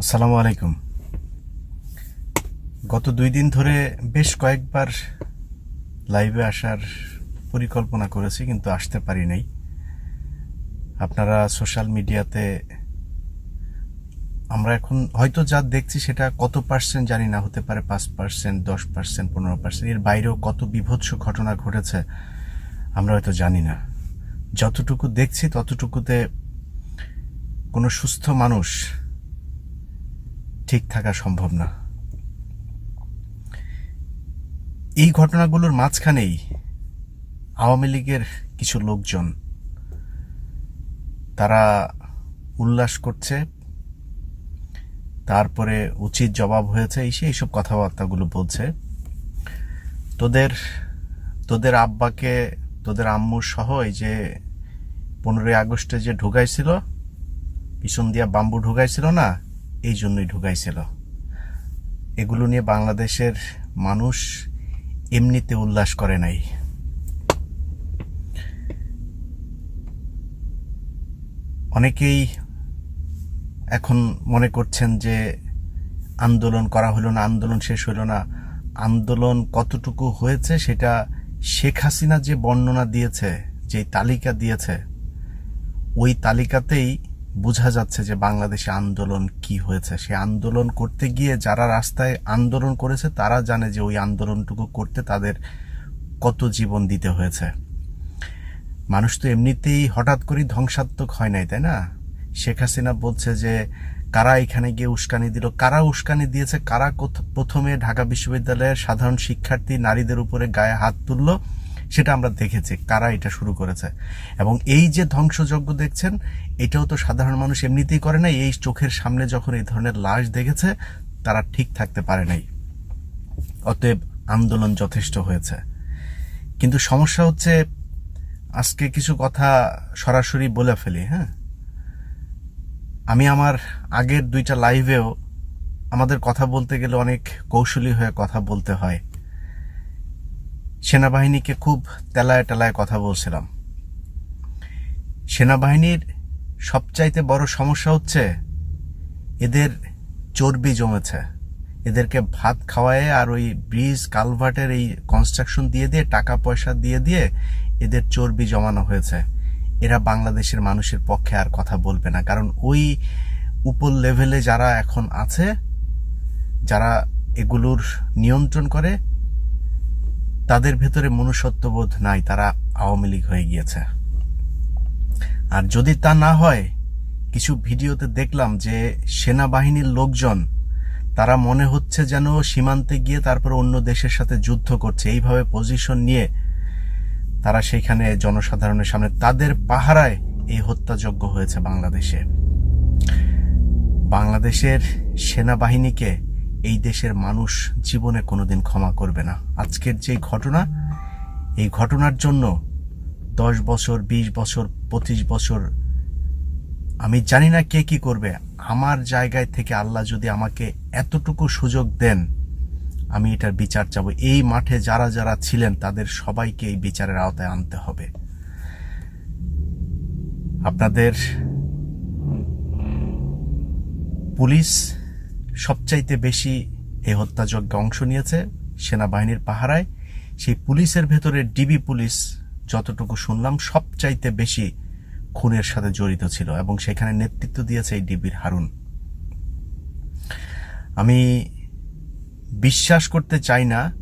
আসসালামু আলাইকুম। গত দুই দিন ধরে বেশ কয়েকবার লাইভে আসার পরিকল্পনা করেছি, কিন্তু আসতে পারি নাই। আপনারা সোশ্যাল মিডিয়াতে আমরা এখন হয়তো যা দেখছি সেটা কত পার্সেন্ট জানি না, হতে পারে পাঁচ পার্সেন্ট, দশ পার্সেন্ট, পনেরো পার্সেন্ট। এর বাইরেও কত বিভৎস ঘটনা ঘটেছে, আমরা হয়তো জানি না। যতটুকু দেখছি ততটুকুতে কোনো সুস্থ মানুষ ঠিক থাকা সম্ভব না। এই ঘটনাগুলোর মাঝখানেই আওয়ামী লীগের কিছু লোকজন, তারা উল্লাস করছে, তারপরে উচিত জবাব হয়েছে, এই সেই সব কথাবার্তাগুলো বলছে। তোদের তোদের আব্বাকে, তোদের আম্মুর সহ এই যে পনেরোই আগস্টে যে ঢুকাইছিল, পিছন দিয়া বাম্বু ঢুকাইছিল না এই জন্যই ঢুকাইছিল। এগুলো নিয়ে বাংলাদেশের মানুষ এমনিতে উল্লাস করে নাই। অনেকেই এখন মনে করছেন যে আন্দোলন করা হলো না, আন্দোলন শেষ হলো না। আন্দোলন কতটুকু হয়েছে সেটা শেখ হাসিনা যে বর্ণনা দিয়েছে, যে তালিকা দিয়েছে, ওই তালিকাতেই বোঝা যাচ্ছে যে বাংলাদেশে আন্দোলন কি হয়েছে। সে আন্দোলন করতে গিয়ে যারা রাস্তায় আন্দোলন করেছে, তারা জানে যে ওই আন্দোলনটুকু করতে তাদের কত জীবন দিতে হয়েছে। মানুষ তো এমনিতেই হঠাৎ করেই ধ্বংসাত্মক হয় নাই, তাই না? শেখ হাসিনা বলছে যে, কারা এখানে গিয়ে উস্কানি দিল? কারা উস্কানি দিয়েছে? কারা প্রথমে ঢাকা বিশ্ববিদ্যালয়ের সাধারণ শিক্ষার্থী নারীদের উপরে গায়ে হাত তুললো? সেটা আমরা দেখেছি, কারা এটা শুরু করেছে। এবং এই যে ধ্বংসযজ্ঞ দেখছেন, এটাও তো সাধারণ মানুষ এমনিতেই করে না এই চোখের সামনে যখন এই ধরনের লাশ দেখেছে, তারা ঠিক থাকতে পারে নাই। অতএব আন্দোলন যথেষ্ট হয়েছে। কিন্তু সমস্যা হচ্ছে, আজকে কিছু কথা সরাসরি বলে ফেলি হ্যাঁ? আমি আমার আগের দুইটা লাইভেও আমাদের কথা বলতে গেলে অনেক কৌশলী হয়ে কথা বলতে হয়। সেনাবাহিনীকে খুব তেলায় টেলায় কথা বলছিলাম। সেনাবাহিনীর সবচাইতে বড় সমস্যা হচ্ছে, এদের চর্বি জমেছে। এদেরকে ভাত খাওয়ায় আর ওই ব্রিজ কালভার্টের এই কনস্ট্রাকশন দিয়ে দিয়ে, টাকা পয়সা দিয়ে দিয়ে এদের চর্বি জমানো হয়েছে। এরা বাংলাদেশের মানুষের পক্ষে আর কথা বলবে না। কারণ ওই উপর লেভেলে যারা এখন আছে, যারা এগুলোর নিয়ন্ত্রণ করে তাদের ভেতরে মনুষ্যত্ববোধ নাই, তারা আওয়ামী লীগ হয়ে গিয়েছে। আর যদি তা না হয়, কিছু ভিডিওতে দেখলাম যে সেনাবাহিনীর লোকজন, তারা মনে হচ্ছে যেন সীমান্তে গিয়ে তারপর অন্য দেশের সাথে যুদ্ধ করছে। এইভাবে পজিশন নিয়ে তারা সেখানে জনসাধারণের সামনে, তাদের পাহারায় এই হত্যাযজ্ঞ হয়েছে বাংলাদেশে। বাংলাদেশের সেনাবাহিনীকে এই দেশের মানুষ জীবনে কোনোদিন ক্ষমা করবে না। আজকের যে ঘটনা, এই ঘটনার জন্য দশ বছর, বিশ বছর, পঁচিশ বছর, আমি জানি না কে কি করবে। আমার জায়গায় থেকে আল্লাহ যদি আমাকে এতটুকু সুযোগ দেন, আমি এটার বিচার চাবো। এই মাঠে যারা যারা ছিলেন, তাদের সবাইকে এই বিচারের আওতায় আনতে হবে। আপনাদের পুলিশ সবচাইতে বেশি এই হত্যাযজ্ঞে অংশ নিয়েছে সেনাবাহিনীর পাহারায়। সেই পুলিশের ভেতরে ডিবি পুলিশ যতটুকু শুনলাম, সবচাইতে বেশি খুনের সাথে জড়িত ছিল এবং সেখানে নেতৃত্ব দিয়েছে এই ডিবির হারুন। আমি বিশ্বাস করতে চাই না,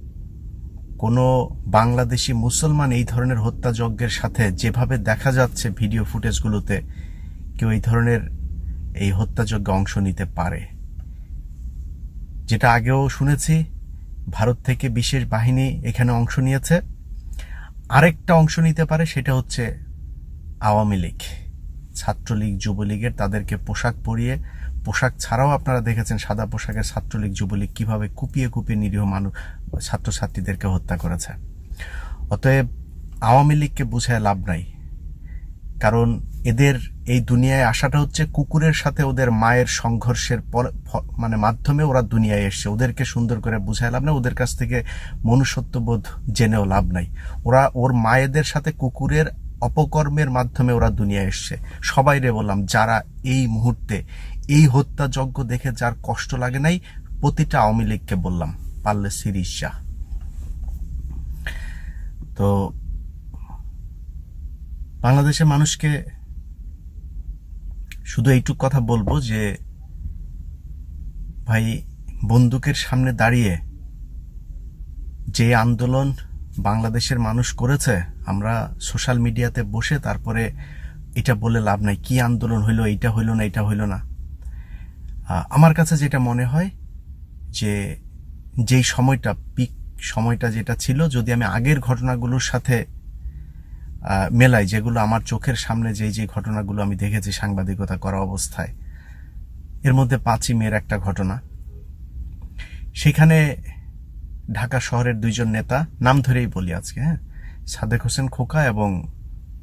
কোনো বাংলাদেশি মুসলমান এই ধরনের হত্যাযজ্ঞের সাথে যেভাবে দেখা যাচ্ছে ভিডিও ফুটেজগুলোতে, কেউ এই ধরনের এই হত্যাযজ্ঞে অংশ নিতে পারে। যেটা আগেও শুনেছি, ভারত থেকে বিশেষ বাহিনী এখানে অংশ নিয়েছে। আরেকটা অংশ নিতে পারে, সেটা হচ্ছে আওয়ামী লীগ। ছাত্রলীগ, যুবলীগের তাদেরকে পোশাক পরিয়ে, পোশাক ছাড়াও আপনারা দেখেছেন সাদা পোশাকের ছাত্রলীগ, যুবলীগ কীভাবে কুপিয়ে কুপিয়ে নিরীহ মানুষ ছাত্রছাত্রীদেরকে হত্যা করেছে। অতএব আওয়ামী লীগকে বুঝায় লাভ নাই। কারণ এদের এই দুনিয়ায় আসাটা হচ্ছে কুকুরের সাথে ওদের মায়ের সংঘর্ষের পর মানে মাধ্যমে ওরা দুনিয়ায় এসছে। ওদেরকে সুন্দর করে বুঝায় লাভ নাই, ওদের কাছ থেকে মনুষ্যত্ববোধ জেনেও লাভ নাই। ওরা ওর মায়েদের সাথে কুকুরের অপকর্মের মাধ্যমে ওরা দুনিয়ায় এসছে। সবাই রে বললাম, যারা এই মুহূর্তে এই হত্যাযজ্ঞ দেখে যার কষ্ট লাগে নাই, প্রতিটা আওয়ামী লীগকে বললাম, পারলে সিরিজ শাহ তো বাংলাদেশের মানুষকে শুধু এইটুক কথা বলব যে, ভাই, বন্দুকের সামনে দাঁড়িয়ে যে আন্দোলন বাংলাদেশের মানুষ করেছে, আমরা সোশ্যাল মিডিয়াতে বসে তারপরে এটা বলে লাভ নাই, কি আন্দোলন হইল, এইটা হইল না, এটা হইল না। আমার কাছে যেটা মনে হয় যে, যেই সময়টা, পিক সময়টা যেটা ছিল, যদি আমি আগের ঘটনাগুলোর সাথে মেলাই যেগুলো আমার চোখের সামনে যেই যে ঘটনাগুলো আমি দেখেছি সাংবাদিকতা করা অবস্থায়, এর মধ্যে পাঁচই মেয়ের একটা ঘটনা। সেখানে ঢাকা শহরের দুইজন নেতা, নাম ধরেই বলি আজকে হ্যাঁ সাদেক হোসেন খোকা এবং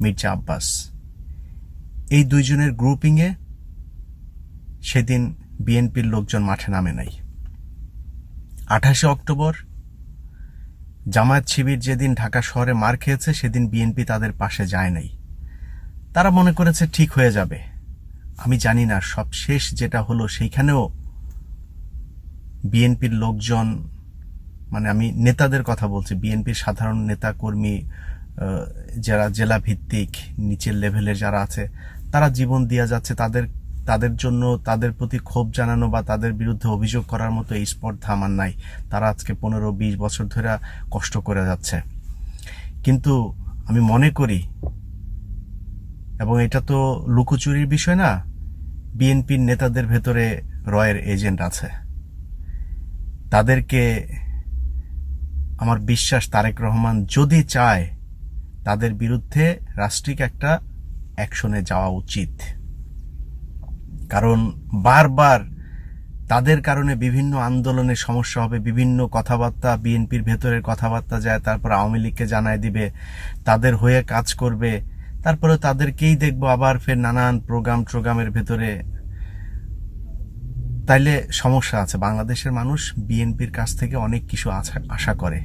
মির্জা আব্বাস। এই দুইজনের গ্রুপিংয়ে সেদিন বিএনপির লোকজন মাঠে নামে নাই। আঠাশে অক্টোবর জামায়াত শিবির যেদিন ঢাকা শহরে মার খেয়েছে, সেদিন বিএনপি তাদের পাশে যায় নাই। তারা মনে করেছে ঠিক হয়ে যাবে। আমি জানি না, সব শেষ যেটা হলো সেইখানেও বিএনপির লোকজন মানে আমি নেতাদের কথা বলছি, বিএনপির সাধারণ নেতা, কর্মী যারা জেলা ভিত্তিক নিচের লেভেলের যারা আছে, তারা জীবন দিয়ে যাচ্ছে, তাদের তাদের জন্য তাদের প্রতি ক্ষোভ জানানো বা তাদের বিরুদ্ধে অভিযোগ করার মতো এই স্পর্ধা আমার নাই। তারা আজকে পনেরো, বিশ বছর ধরে কষ্ট করে যাচ্ছে। কিন্তু আমি মনে করি, এবং এটা তো লুকোচুরির বিষয় না, বিএনপির নেতাদের ভেতরে রয়ের এজেন্ট আছে। তাদেরকে আমার বিশ্বাস তারেক রহমান যদি চায়, তাদের বিরুদ্ধে রাষ্ট্রিক একটা অ্যাকশনে যাওয়া উচিত। কারণ বারবার তাদের কারণে বিভিন্ন আন্দোলনের সমস্যা হবে, বিভিন্ন কথাবার্তা, বিএনপির ভেতরের কথাবার্তা যায়, তারপর আওয়ামী লীগকে জানায় দিবে, তাদের হয়ে কাজ করবে তারপরে তাদেরকেই দেখব আবার ফের নানান প্রোগ্রাম ট্রোগ্রামের ভেতরে। তাইলে সমস্যা আছে। বাংলাদেশের মানুষ বিএনপির কাছ থেকে অনেক কিছু আশা করে।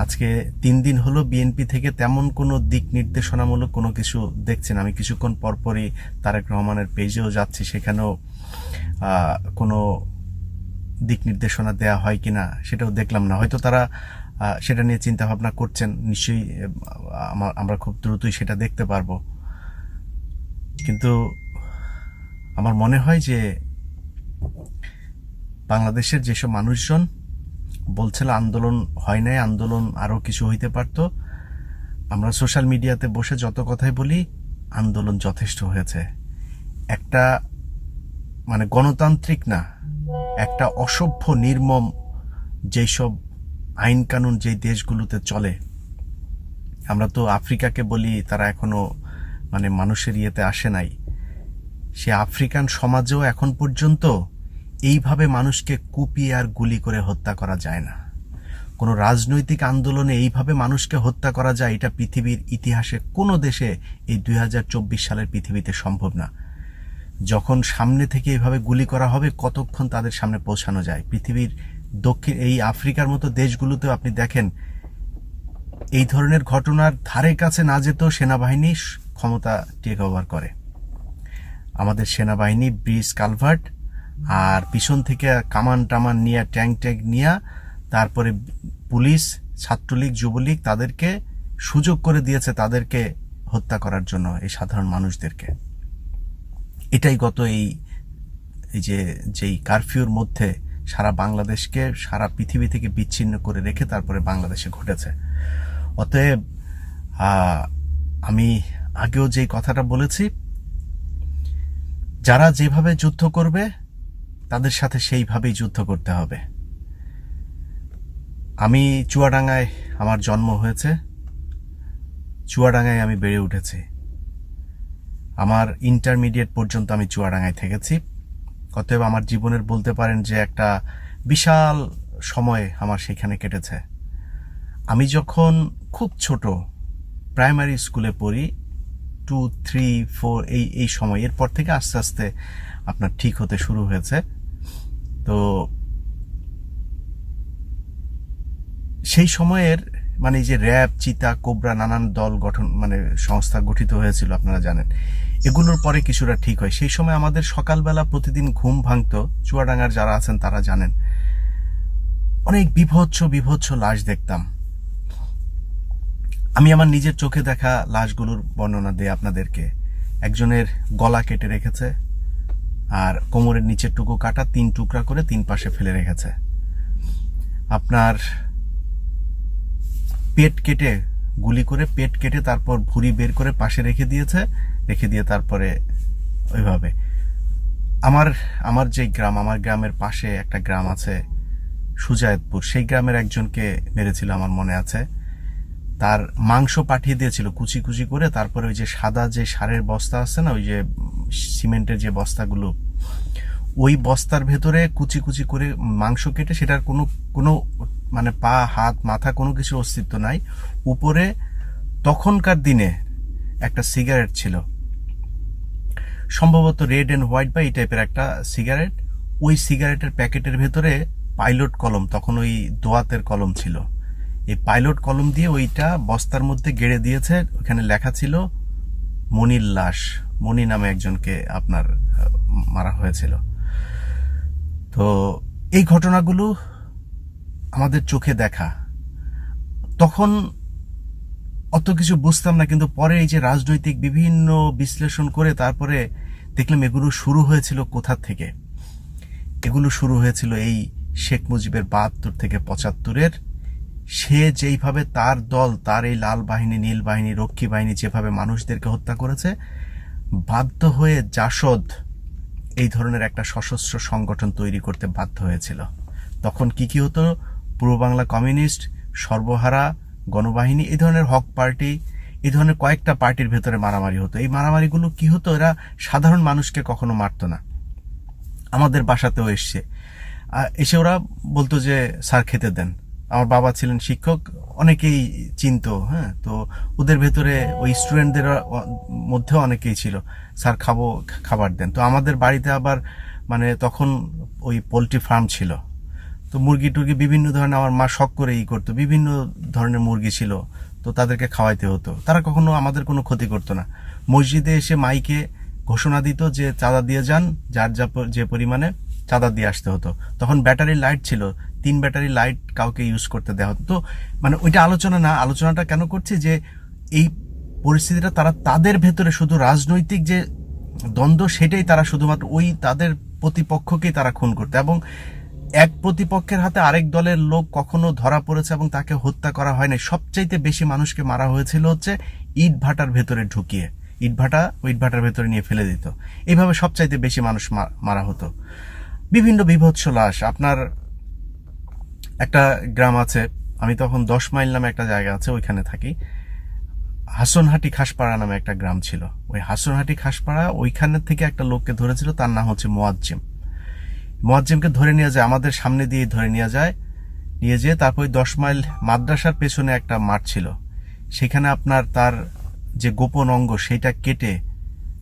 আজকে তিন দিন হলো বিএনপি থেকে তেমন কোনো দিক নির্দেশনামূলক কোনো কিছু দেখছেন। আমি কিছুক্ষণ পরপরই তারেক রহমানের পেজেও যাচ্ছি, সেখানেও কোনো দিক নির্দেশনা দেয়া হয় কি না সেটাও দেখলাম না। হয়তো তারা সেটা নিয়ে চিন্তা ভাবনা করছেন, নিশ্চয়ই আমরা খুব দ্রুতই সেটা দেখতে পারব। কিন্তু আমার মনে হয় যে বাংলাদেশের যেসব মানুষজন বলছিল আন্দোলন হয় নাই, আন্দোলন আরও কিছু হইতে পারত। আমরা সোশ্যাল মিডিয়াতে বসে যত কথাই বলি, আন্দোলন যথেষ্ট হয়েছে। একটা মানে গণতান্ত্রিক না, একটা অসভ্য, নির্মম যেসব আইন কানুন যেই দেশগুলোতে চলে, আমরা তো আফ্রিকাকে বলি, তারা এখনও মানে মানুষের ইয়েতে আসে নাই। সে আফ্রিকান সমাজেও এখন পর্যন্ত এইভাবে মানুষকে কুপিয়ে আর গুলি করে হত্যা করা যায় না। কোনো রাজনৈতিক আন্দোলনে এইভাবে মানুষকে হত্যা করা যায়, এটা পৃথিবীর ইতিহাসে কোনো দেশে এই দুই হাজার চব্বিশ সালের পৃথিবীতে সম্ভব না। যখন সামনে থেকে এইভাবে গুলি করা হবে, কতক্ষণ তাদের সামনে পৌঁছানো যায়? পৃথিবীর দক্ষিণ, এই আফ্রিকার মতো দেশগুলোতেও আপনি দেখেন, এই ধরনের ঘটনার ধারে কাছে না যেতেও সেনাবাহিনী ক্ষমতা টেক ওভার করে। আমাদের সেনাবাহিনী ব্রিজ কালভার্ট আর পিছন থেকে কামান টামান নিয়ে ট্যাঙ্ক ট্যাঙ্ক নিয়ে, তারপরে পুলিশ, ছাত্রলীগ, যুবলীগ তাদেরকে সুযোগ করে দিয়েছে তাদেরকে হত্যা করার জন্য এই সাধারণ মানুষদেরকে। এটাই গত এই এই যে, যেই কারফিউর মধ্যে সারা বাংলাদেশকে, সারা পৃথিবী থেকে বিচ্ছিন্ন করে রেখে তারপরে বাংলাদেশে ঘটেছে। অতএব আমি আগেও যেই কথাটা বলেছি, যারা যেভাবে যুদ্ধ করবে তাদের সাথে সেইভাবেই যুদ্ধ করতে হবে। আমি চুয়াডাঙ্গায় আমার জন্ম হয়েছে। চুয়াডাঙ্গায় আমি বেড়ে উঠেছি। আমার ইন্টারমিডিয়েট পর্যন্ত আমি চুয়াডাঙ্গায় থেকেছি। অতএব আমার জীবনের বলতে পারেন যে একটা বিশাল সময় আমার সেখানে কেটেছে। আমি যখন খুব ছোট, প্রাইমারি স্কুলে পড়ি টু থ্রি ফোর এই এই সময়, এরপর থেকে আস্তে আস্তে আপনার ঠিক হতে শুরু হয়েছে। তো সেই সময়ের মানে যে র্যাব, চিতা, কোবরা, নানান দল গঠন মানে সংস্থা গঠিত হয়েছিল, আপনারা জানেন। এগুলোর পরে কিছুটা ঠিক হয়। সেই সময় আমাদের সকালবেলা প্রতিদিন ঘুম ভাঙতো। চুয়াডাঙ্গার যারা আছেন তারা জানেন। অনেক বিভৎস বিভৎস লাশ দেখতাম। আমি আমার নিজের চোখে দেখা লাশগুলোর বর্ণনা দিই আপনাদেরকে। একজনের গলা কেটে রেখেছে। আর কোমরের নিচের টুকু কাটা তিন টুকরা করে তিন পাশে ফেলে রেখেছে। আপনার পেট কেটে গুলি করে পেট কেটে তারপর ভুঁড়ি বের করে পাশে রেখে দিয়েছে, রেখে দিয়ে তারপরে ওইভাবে। আমার আমার যে গ্রাম, আমার গ্রামের পাশে একটা গ্রাম আছে সুজায়তপুর। সেই গ্রামের একজনকে মেরেছিল আমার মনে আছে। তার মাংস পাঠিয়ে দিয়েছিল কুচি কুচি করে, তারপরে ওই যে সাদা যে সারের বস্তা আছে না, ওই যে সিমেন্টের যে বস্তাগুলো, ওই বস্তার ভেতরে কুচি কুচি করে মাংস কেটে সেটার কোনো কোনো মানে পা, হাত, মাথা কোনো কিছু অস্তিত্ব নাই। উপরে তখনকার দিনে একটা সিগারেট ছিল। সম্ভবত রেড অ্যান্ড হোয়াইট বা এই টাইপের একটা সিগারেট। ওই সিগারেটের প্যাকেটের ভেতরে পাইলট কলম, তখন ওই দোয়াতের কলম ছিল। এই পাইলট কলম দিয়ে ওইটা বস্তার মধ্যে গেড়ে দিয়েছে। ওখানে লেখা ছিল, মনির লাশ, মনি নামে একজনকে আপনার মারা হয়েছিল। তো এই ঘটনাগুলো আমাদের চোখে দেখা। তখন অত কিছু বুঝতাম না, কিন্তু পরে এই যে রাজনৈতিক বিভিন্ন বিশ্লেষণ করে তারপরে দেখলাম এগুলো শুরু হয়েছিল কোথা থেকে? এগুলো শুরু হয়েছিল এই শেখ মুজিবের বাহাত্তর থেকে পঁচাত্তরের সে যেইভাবে তার দল, তার এই লাল বাহিনী, নীল বাহিনী, রক্ষী বাহিনী যেভাবে মানুষদেরকে হত্যা করেছে, বাধ্য হয়ে জাসদ এই ধরনের একটা সশস্ত্র সংগঠন তৈরি করতে বাধ্য হয়েছিল। তখন কি কি হতো? পূর্ব বাংলা কমিউনিস্ট, সর্বহারা, গণবাহিনী, এই ধরনের হক পার্টি, এই ধরনের কয়েকটা পার্টির ভেতরে মারামারি হতো। এই মারামারিগুলো কি হতো? এরা সাধারণ মানুষকে কখনো মারতো না। আমাদের বাসাতেও এসছে। এসে ওরা বলতো যে, স্যার খেতে দেন। আমার বাবা ছিলেন শিক্ষক, অনেকেই চিনতো হ্যাঁ? তো ওদের ভেতরে ওই স্টুডেন্টদের মধ্যেও অনেকেই ছিল। স্যার, খাব খাবার দেন। তো আমাদের বাড়িতে আবার মানে তখন ওই পোলট্রি ফার্ম ছিল। তো মুরগি টুরগি বিভিন্ন ধরনের, আমার মা শখ করে ই করতো, বিভিন্ন ধরনের মুরগি ছিল, তো তাদেরকে খাওয়াইতে হতো। তারা কখনো আমাদের কোনো ক্ষতি করতো না। মসজিদে এসে মাইকে ঘোষণা দিত যে, চাঁদা দিয়ে যান, যার যা যে পরিমাণে চাঁদা দিয়ে আসতে হতো। তখন ব্যাটারি লাইট ছিল তিন ব্যাটারি লাইট কাউকে ইউজ করতে দেওয়া হতো। তো মানে ওইটা আলোচনা না, আলোচনাটা কেন করছি যে এই পরিস্থিতিটা তারা তাদের ভেতরে শুধু রাজনৈতিক যে দ্বন্দ্ব সেটাই তারা শুধুমাত্র ওই তাদের প্রতিপক্ষকেই তারা খুন করতে এবং এক প্রতিপক্ষের হাতে আরেক দলের লোক কখনো ধরা পড়েছে এবং তাকে হত্যা করা হয় নাই। সবচাইতে বেশি মানুষকে মারা হয়েছিল হচ্ছে ইট ভাটার ভেতরে ঢুকিয়ে। ইট ভাটা ওই ইট ভাটার ভেতরে নিয়ে ফেলে দিত। এইভাবে সবচাইতে বেশি মানুষ মারা হতো। বিভিন্ন বিভৎস লাশ, আপনার একটা গ্রাম আছে, আমি তখন দশ মাইল নামে একটা জায়গা আছে, ওইখানে থাকি। হাসনহাটি খাসপাড়া নামে একটা গ্রাম ছিল। ওই হাসনহাটি খাসপাড়া ওইখানে থেকে একটা লোককে ধরেছিল, তার নাম হচ্ছে মোয়াজ্জিম। মোয়াজ্জিমকে ধরে নিয়ে যায়, আমাদের সামনে দিয়ে ধরে নিয়ে যায়। নিয়ে যেয়ে তারপর দশ মাইল মাদ্রাসার পেছনে একটা মাঠ ছিল। সেখানে আপনার তার যে গোপন অঙ্গ সেইটা কেটে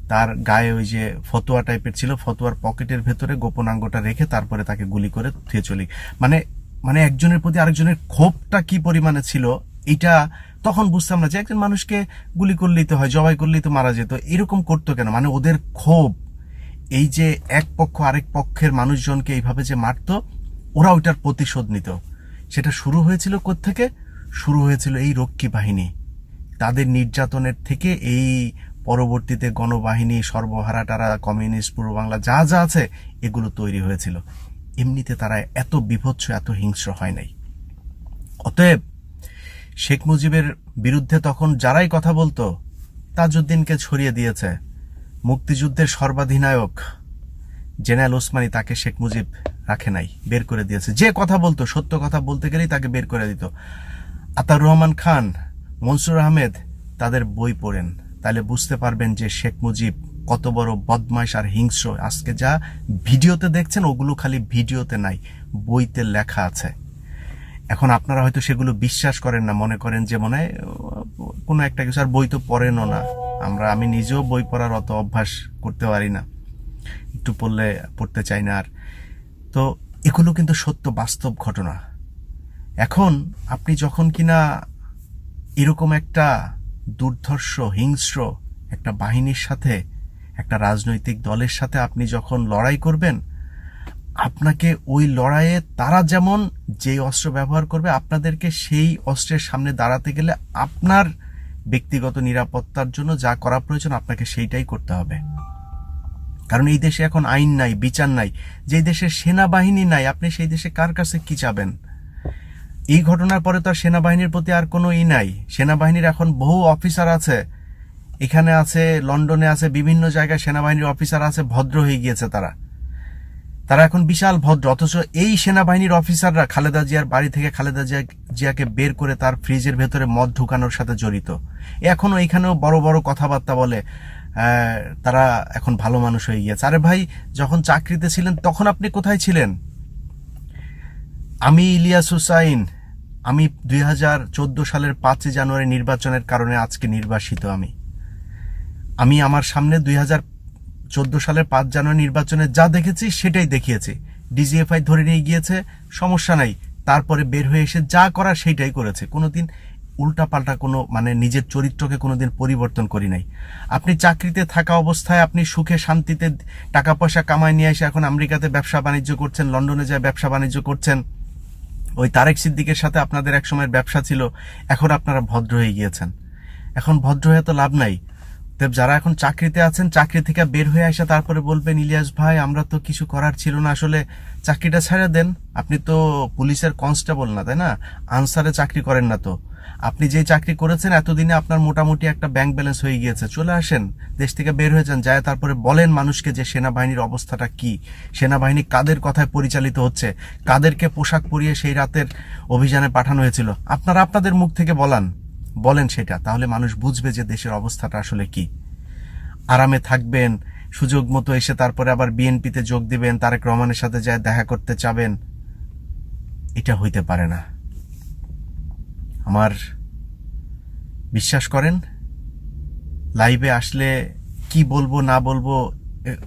তার গায়ে ওই যে ফতোয়া টাইপের ছিল, ফতোয়ার পকেটের ভেতরে গোপন অঙ্গটা রেখে তারপরে তাকে গুলি করে থুয়ে চলি মানে মানে একজনের প্রতি আরেকজনের ক্ষোভটা কি পরিমাণে ছিল, এটা তখন বুঝতাম না যে একজন মানুষকে গুলি করলেই তো হয়, জবাই করলেই তো মারা যেত। এরকম করতো কেন? মানে ওদের ক্ষোভ, এই যে এক পক্ষ আরেক পক্ষের মানুষজনকে এইভাবে যে মারতো ওরা ওইটার প্রতিশোধ নিত। সেটা শুরু হয়েছিল থেকে শুরু হয়েছিল এই রক্ষী বাহিনী। তাদের নির্যাতনের থেকে এই পরবর্তীতে গণবাহিনী, সর্বহারা, টারা, কমিউনিস্ট, পূর্ব বাংলা, যা যা আছে, এগুলো তৈরি হয়েছিল। এমনিতে তারা এত বিভৎস, এত হিংস্র হয় নাই। অতএব শেখ মুজিবের বিরুদ্ধে তখন যারাই কথা বলতো, তাজউদ্দিনকে ছড়িয়ে দিয়েছে। মুক্তিযুদ্ধের সর্বাধিনায়ক জেনারেল ওসমানী তাকে শেখ মুজিব রাখে নাই, বের করে দিয়েছে। যে কথা বলতো, সত্য কথা বলতে গেলেই তাকে বের করে দিত। আতার রহমান খান, মনসুর আহমেদ তাদের বই পড়েন। তাহলে বুঝতে পারবেন যে শেখ মুজিব কত বড় বদমাইশ আর হিংস্র। আজকে যা ভিডিওতে দেখছেন, ওগুলো খালি ভিডিওতে নাই, বইতে লেখা আছে। এখন আপনারা হয়তো সেগুলো বিশ্বাস করেন না, মনে করেন যে মনে, কোনো একটা কিছু, আর বই তো পড়েনও না। আমরা, আমি নিজেও বই পড়ার অত অভ্যাস করতে পারি না। একটু পড়লে পড়তে চাই না আর। তো এগুলো কিন্তু সত্য, বাস্তব ঘটনা। এখন আপনি যখন কিনা এরকম একটা দুর্ধর্ষ, হিংস্র একটা বাহিনীর সাথে একটা রাজনৈতিক দলের সাথে আপনি যখন লড়াই করবেন, আপনাকে ওই লড়াইয়ে তারা যেমন যেই অস্ত্র ব্যবহার করবে, আপনাদেরকে সেই অস্ত্রের সামনে দাঁড়াতে গেলে আপনার ব্যক্তিগত নিরাপত্তার জন্য যা করা প্রয়োজন আপনাকে সেইটাই করতে হবে। কারণ এই দেশে এখন আইন নাই, বিচার নাই। যেই দেশে সেনাবাহিনী নাই, আপনি সেই দেশে কার কাছে কি চাবেন? এই ঘটনার পরে তো আর সেনাবাহিনীর প্রতি আর কোনো ই নাই। সেনাবাহিনীর এখন বহু অফিসার আছে এখানে আছে, লন্ডনে আছে, বিভিন্ন জায়গায় সেনাবাহিনীর অফিসার আছে, ভদ্র হয়ে গিয়েছে তারা। তারা এখন বিশাল ভদ্র, অথচ এই সেনাবাহিনীর অফিসাররা খালেদা জিয়ার বাড়ি থেকে খালেদা জিয়া জিয়াকে বের করে তার ফ্রিজের ভেতরে মদ ঢুকানোর সাথে জড়িত। এখনও এখানেও বড় বড় কথাবার্তা বলে তারা এখন ভালো মানুষ হয়ে গিয়েছে। আরে ভাই, যখন চাকরিতে ছিলেন, তখন আপনি কোথায় ছিলেন? আমি ইলিয়াস হুসাইন। আমি দুই হাজার চোদ্দ সালের পাঁচই জানুয়ারি নির্বাচনের কারণে আজকে নির্বাসিত আমি। আমি আমার সামনে দুই চোদ্দ সালের পাঁচ জানুয়ারি নির্বাচনে যা দেখেছি সেটাই দেখিয়েছি। ডিজিএফআই ধরে নিয়ে গিয়েছে, সমস্যা নাই। তারপরে বের হয়ে এসে যা করার সেইটাই করেছে। কোনো দিন উল্টাপাল্টা কোনো মানে নিজের চরিত্রকে কোনো দিন পরিবর্তন করি নাই। আপনি চাকরিতে থাকা অবস্থায় আপনি সুখে শান্তিতে টাকা পয়সা কামায় নিয়ে এসে এখন আমেরিকাতে ব্যবসা বাণিজ্য করছেন, লন্ডনে যায় ব্যবসা বাণিজ্য করছেন। ওই তারেক সিদ্দিকের সাথে আপনাদের এক সময়ের ব্যবসা ছিল, এখন আপনারা ভদ্র হয়ে গিয়েছেন। এখন ভদ্র হয়ে তো লাভ নাই। দেব, যারা এখন চাকরিতে আছেন, চাকরি থেকে বের হয়ে আসা তারপরে বলবেন, ইলিয়াস ভাই, আমরা তো কিছু করার ছিল না, আসলে চাকরিটা ছেড়ে দেন। আপনি তো পুলিশের কনস্টেবল না, তাই না? আনসারে চাকরি করেন না তো। আপনি যে চাকরি করেছেন, এতদিনে আপনার মোটামুটি একটা ব্যাংক ব্যালেন্স হয়ে গিয়েছে। চলে আসেন, দেশ থেকে বের হয়ে যান, যায় তারপরে বলেন মানুষকে যে সেনাবাহিনীর অবস্থাটা কি। সেনাবাহিনী কাদের কথায় পরিচালিত হচ্ছে? কাদেরকে পোশাক পরিয়ে সেই রাতের অভিযানে পাঠানো হয়েছিল? আপনারা আপনাদের মুখ থেকে বলান। বলেন সেটা, তাহলে মানুষ বুঝবে যে দেশের অবস্থাটা আসলে কি। আরামে থাকবেন, সুযোগ মতো এসে তারপরে আবার বিএনপিতে যোগ দিবেন, তারেক রহমানের সাথে যায় দেখা করতে চাবেন। এটা হইতে পারে না। আমার বিশ্বাস করেন, লাইভে আসলে কি বলব, না বলব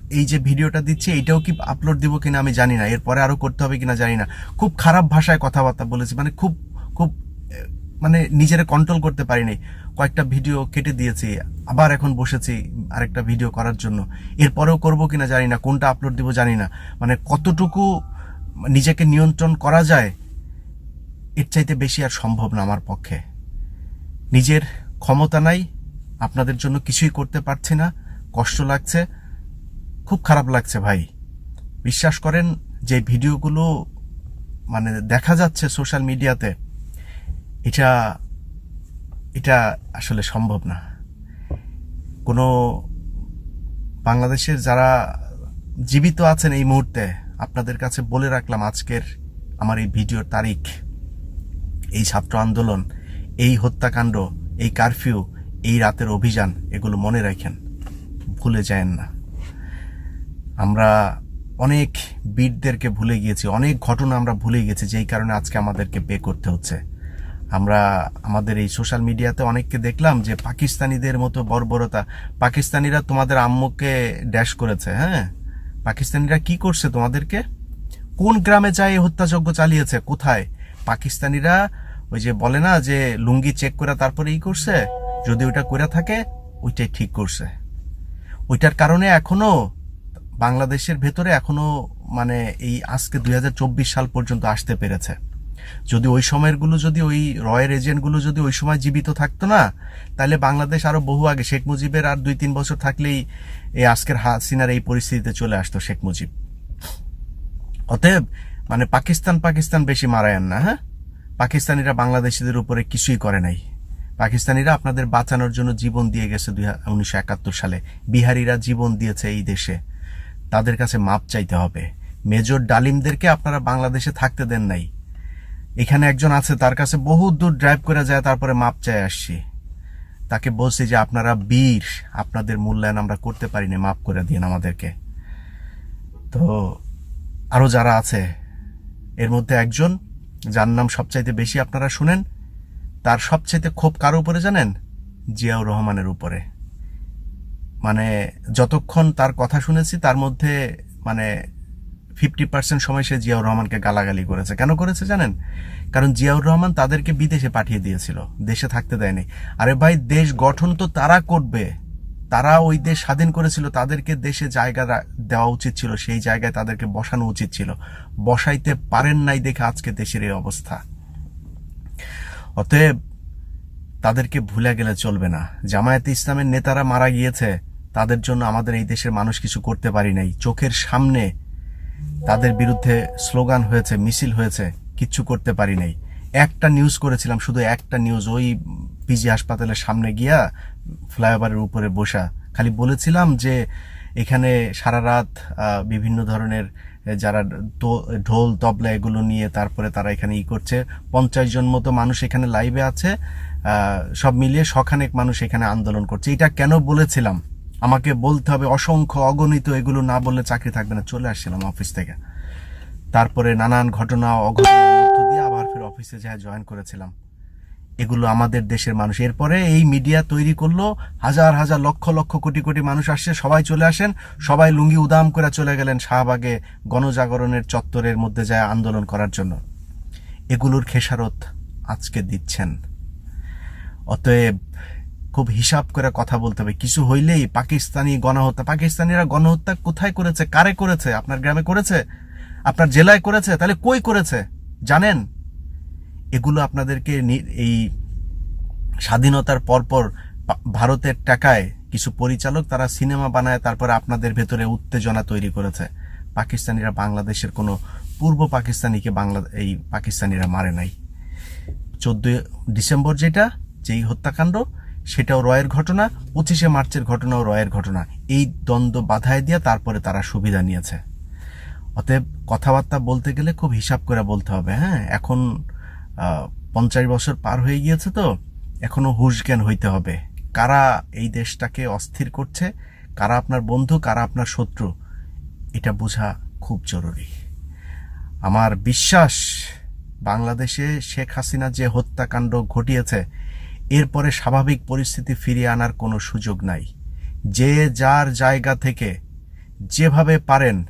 এই যে ভিডিওটা দিচ্ছি এটাও কি আপলোড দিব কিনা আমি জানি না, এরপরে আরও করতে হবে কিনা জানি না। খুব খারাপ ভাষায় কথাবার্তা বলেছি মানে খুব খুব মানে নিজেরা কন্ট্রোল করতে পারিনি। কয়েকটা ভিডিও কেটে দিয়েছি, আবার এখন বসেছি আরেকটা ভিডিও করার জন্য। এরপরেও করব কিনা জানি না, কোনটা আপলোড দিব জানি না। মানে কতটুকু নিজেকে নিয়ন্ত্রণ করা যায়, এর চাইতে বেশি আর সম্ভব না আমার পক্ষে। নিজের ক্ষমতা নাই, আপনাদের জন্য কিছুই করতে পারছি না, কষ্ট লাগছে, খুব খারাপ লাগছে ভাই। বিশ্বাস করেন, যে ভিডিওগুলো মানে দেখা যাচ্ছে সোশ্যাল মিডিয়াতে এটা এটা আসলে সম্ভব না। কোনো বাংলাদেশের যারা জীবিত আছেন এই মুহূর্তে, আপনাদের কাছে বলে রাখলাম আজকের আমার এই ভিডিওর তারিখ। এই ছাত্র আন্দোলন, এই হত্যাকাণ্ড, এই কারফিউ, এই রাতের অভিযান, এগুলো মনে রাখেন। ভুলে যায়েন না। আমরা অনেক বীরদেরকে ভুলে গিয়েছি, অনেক ঘটনা আমরা ভুলে গেছি যেই কারণে আজকে আমাদেরকে পে করতে হচ্ছে। আমরা আমাদের এই সোশ্যাল মিডিয়াতে অনেককে দেখলাম যে পাকিস্তানিদের মতো বর্বরতা। পাকিস্তানিরা তোমাদের আম্মুকে ড্যাশ করেছে হ্যাঁ? পাকিস্তানিরা কি করছে তোমাদেরকে? কোন গ্রামে যায় হত্যাযজ্ঞ চালিয়েছে? কোথায়? পাকিস্তানিরা ওই যে বলে না যে লুঙ্গি চেক করে তারপরে ই করছে? যদি ওইটা করে থাকে, ওইটাই ঠিক করছে। ওইটার কারণে এখনও বাংলাদেশের ভেতরে এখনও মানে এই আজকে দুই হাজার চব্বিশ সাল পর্যন্ত আসতে পেরেছে। যদি ওই সময়েরগুলো যদি ওই রয়ের এজেন্টগুলো যদি ওই সময় জীবিত থাকতো না, তাহলে বাংলাদেশ আরও বহু আগে শেখ মুজিবের আর দুই তিন বছর থাকলেই এই আজকের হাসিনার এই পরিস্থিতিতে চলে আসতো শেখ মুজিব। অতএব মানে পাকিস্তান পাকিস্তান বেশি মারায়ান না হ্যাঁ? পাকিস্তানিরা বাংলাদেশিদের উপরে কিছুই করে নাই। পাকিস্তানিরা আপনাদের বাঁচানোর জন্য জীবন দিয়ে গেছে উনিশশো একাত্তর সালে। বিহারিরা জীবন দিয়েছে এই দেশে। তাদের কাছে মাপ চাইতে হবে। মেজর ডালিমদেরকে আপনারা বাংলাদেশে থাকতে দেন নাই। এখানে একজন আছে, তার কাছে বহু দূর ড্রাইভ করে যায়, তারপরে মাপ চাই আসছি। তাকে বলছি যে, আপনারা বীর, আপনাদের মূল্যায়ন আমরা করতে পারিনি, মাপ করে দিন আমাদেরকে। তো আরও যারা আছে, এর মধ্যে একজন, যার নাম সবচাইতে বেশি আপনারা শুনেন, তার সবচাইতে ক্ষোভ কার উপরে জানেন? জিয়াউর রহমানের উপরে। মানে যতক্ষণ তার কথা শুনেছি, তার মধ্যে মানে ফিফটি পার্সেন্ট সময় সে জিয়াউর রহমানকে গালাগালি করেছে। কেন করেছে জানেন? কারণ জিয়াউর রহমান তাদেরকে বিদেশে পাঠিয়ে দিয়েছিল। দেশে থাকতে দেয়নি। আরে ভাই, দেশ গঠন তো তারা করবে। তারা ওই দেশ স্বাধীন করেছিল, তাদেরকে দেশে জায়গা দেওয়া উচিত ছিল। সেই জায়গায় তাদেরকে বসানো উচিত ছিল। বসাইতে পারেন নাই দেখে আজকে দেশের এই অবস্থা। অতএব তাদেরকে ভুলে গেলে চলবে না। জামায়াতে ইসলামের নেতারা মারা গিয়েছে। তাদের জন্য আমাদের এই দেশের মানুষ কিছু করতে পারি নাই। চোখের সামনে তাদের বিরুদ্ধে স্লোগান হয়েছে, মিছিল হয়েছে, কিচ্ছু করতে পারি নাই। একটা নিউজ করেছিলাম, শুধু একটা নিউজ ওই পিজি হাসপাতালের সামনে গিয়া ফ্লাইওভারের উপরে বসা। খালি বলেছিলাম যে এখানে সারা রাত বিভিন্ন ধরনের যারা ঢোল, তবলা এগুলো নিয়ে তারপরে তারা এখানে ই করছে। পঞ্চাশ জন মতো মানুষ এখানে লাইভে আছে সব মিলিয়ে শখানেক মানুষ এখানে আন্দোলন করছে। এটা কেন বলেছিলাম? আমাকে বলতে হবে অসংখ্য অগণিত এগুলো না বললে চাকরি থাকবে না। চলে আসছিলাম অফিস থেকে। তারপরে নানান ঘটনা অঘটনার মধ্য দিয়ে আবার ফের অফিসে যা জয়েন করেছিলাম। এগুলো আমাদের দেশের মানুষ। এরপরে এই মিডিয়া তৈরি করল, হাজার হাজার, লক্ষ লক্ষ, কোটি কোটি মানুষ আসছে, সবাই চলে আসেন, সবাই লুঙ্গি উদাম করে চলে গেলেন শাহবাগে গণজাগরণের চত্বরের মধ্যে যায় আন্দোলন করার জন্য। এগুলোর খেসারত আজকে দিচ্ছেন। অতএব খুব হিসাব করে কথা বলতে হবে। কিছু হইলেই পাকিস্তানি গণহত্যা, পাকিস্তানিরা গণহত্যা কোথায় করেছে, কারে করেছে, আপনার গ্রামে করেছে, আপনার জেলায় করেছে, তাহলে কই করেছে? জানেন? এগুলো আপনাদেরকে এই স্বাধীনতার পরপর ভারতের টাকায় কিছু পরিচালক তারা সিনেমা বানায়, তারপরে আপনাদের ভেতরে উত্তেজনা তৈরি করেছে। পাকিস্তানিরা বাংলাদেশের কোনো পূর্ব পাকিস্তানিকে বাংলা এই পাকিস্তানিরা মারে নাই। চোদ্দই ডিসেম্বর যেটা, যেই হত্যাকাণ্ড সেটাও রয়ের ঘটনা, পঁচিশে মার্চের ঘটনাও রয়ের ঘটনা। এই দ্বন্দ্ব বাধায় দিয়ে তারপরে তারা সুবিধা নিয়েছে। অতএব কথাবার্তা বলতে গেলে খুব হিসাব করে বলতে হবে হ্যাঁ? এখন পঞ্চাশ বছর পার হয়ে গিয়েছে তো, এখনও হুশ জ্ঞান হইতে হবে। কারা এই দেশটাকে অস্থির করছে? কারা আপনার বন্ধু, কারা আপনার শত্রু? এটা বোঝা খুব জরুরি। আমার বিশ্বাস, বাংলাদেশে শেখ হাসিনা যে হত্যাকাণ্ড ঘটিয়েছে এরপরে স্বাভাবিক পরিস্থিতি ফিরিয়ে আনার কোনো সুযোগ নাই। যে যার জায়গা থেকে যেভাবে পারেন,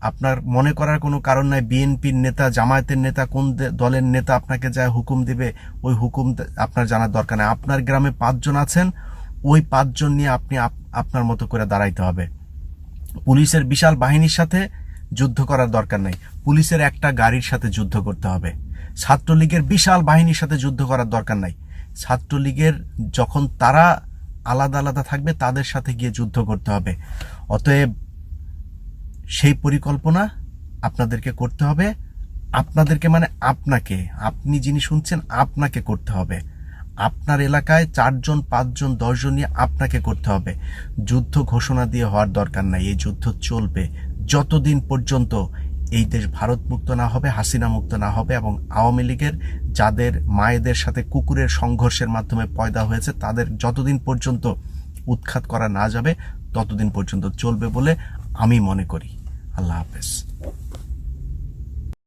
আপনার মনে করার কোনো কারণ নাই, বিএনপির নেতা, জামায়াতের নেতা, কোন দলের নেতা আপনাকে যা হুকুম দিবে, ওই হুকুম আপনার জানার দরকার নেই। আপনার গ্রামে পাঁচজন আছেন, ওই পাঁচজন নিয়ে আপনি আপ- আপনার মতো করে দাঁড়াইতে হবে। পুলিশের বিশাল বাহিনীর সাথে যুদ্ধ করার দরকার নেই। পুলিশের একটা গাড়ির সাথে যুদ্ধ করতে হবে। ছাত্রলীগের বিশাল বাহিনীর সাথে যুদ্ধ করার দরকার নাই। ছাত্রলীগের যখন তারা আলাদা আলাদা থাকবে, তাদের সাথে গিয়ে যুদ্ধ করতে হবে। অতএব সেই পরিকল্পনা আপনাদেরকে করতে হবে। আপনাদেরকে মানে আপনাকে, আপনি যিনি শুনছেন, আপনাকে করতে হবে। আপনার এলাকায় চারজন, পাঁচজন, দশজন নিয়ে আপনাকে করতে হবে। যুদ্ধ ঘোষণা দিয়ে হওয়ার দরকার নাই, এই যুদ্ধ চলবে। যতদিন পর্যন্ত এই দেশ ভারত মুক্ত না হবে, হাসিনা মুক্ত না হবে এবং আওয়ামী লীগের যাদের মায়েদের সাথে কুকুরের সংঘর্ষের মাধ্যমে পয়দা হয়েছে, তাদের যতদিন পর্যন্ত উৎখাত করা না যাবে, ততদিন পর্যন্ত চলবে বলে আমি মনে করি। আল্লাহ হাফেজ।